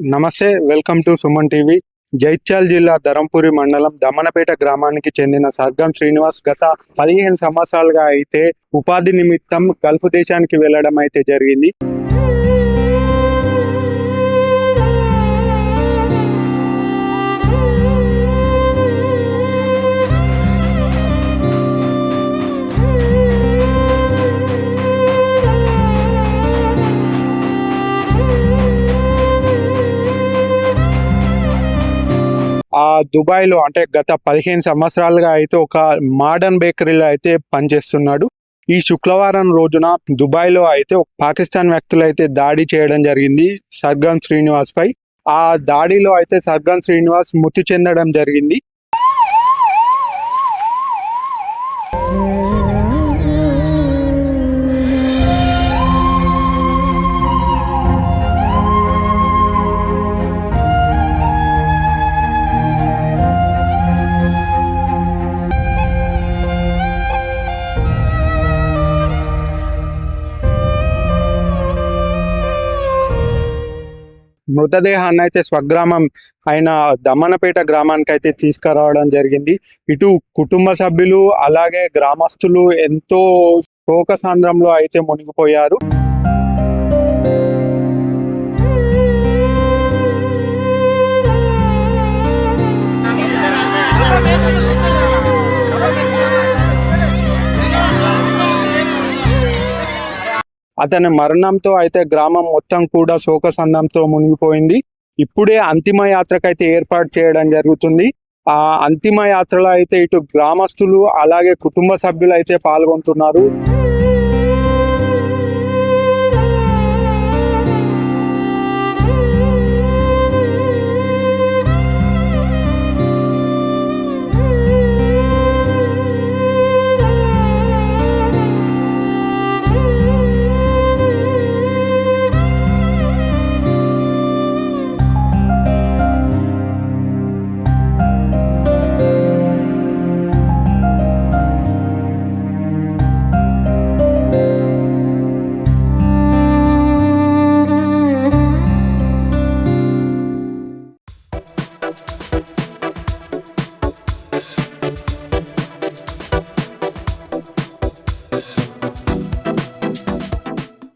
నమస్తే welcome to Suman TV. జైత్యాల్ జిల్లా ధరంపురి మండలం దమనపేట గ్రామానికి చెందిన సర్గం శ్రీనివాస్ గత పదిహేను సంవత్సరాలుగా అయితే ఉపాధి నిమిత్తం గల్ఫ్ దేశానికి వెళ్ళడం అయితే జరిగింది. దుబాయ్లో దుబాయ్లో అంటే గత పదిహేను సంవత్సరాలుగా అయితే ఒక మోడర్న్ బేకరీలో అయితే పనిచేస్తున్నాడు. ఈ శుక్రవారం రోజున దుబాయ్లో అయితే ఒక పాకిస్తాన్ వ్యక్తులు అయితే దాడి చేయడం జరిగింది సర్గం శ్రీనివాస్ పై ఆ దాడిలో అయితే సర్గం శ్రీనివాస్ మృతి చెందడం జరిగింది. మృతదేహాన్ని అయితే స్వగ్రామం అయిన దమ్మనపేట గ్రామానికి అయితే తీసుకురావడం జరిగింది. ఇటు కుటుంబ సభ్యులు అలాగే గ్రామస్తులు ఎంతో శోకసాంద్రంలో అయితే మునిగిపోయారు. అతని మరణంతో అయితే గ్రామం మొత్తం కూడా శోకసందంతో మునిగిపోయింది. ఇప్పుడే అంతిమ యాత్రకైతే ఏర్పాటు చేయడం జరుగుతుంది. ఆ అంతిమ యాత్రలో అయితే ఇటు గ్రామస్తులు అలాగే కుటుంబ సభ్యులు అయితే పాల్గొంటున్నారు.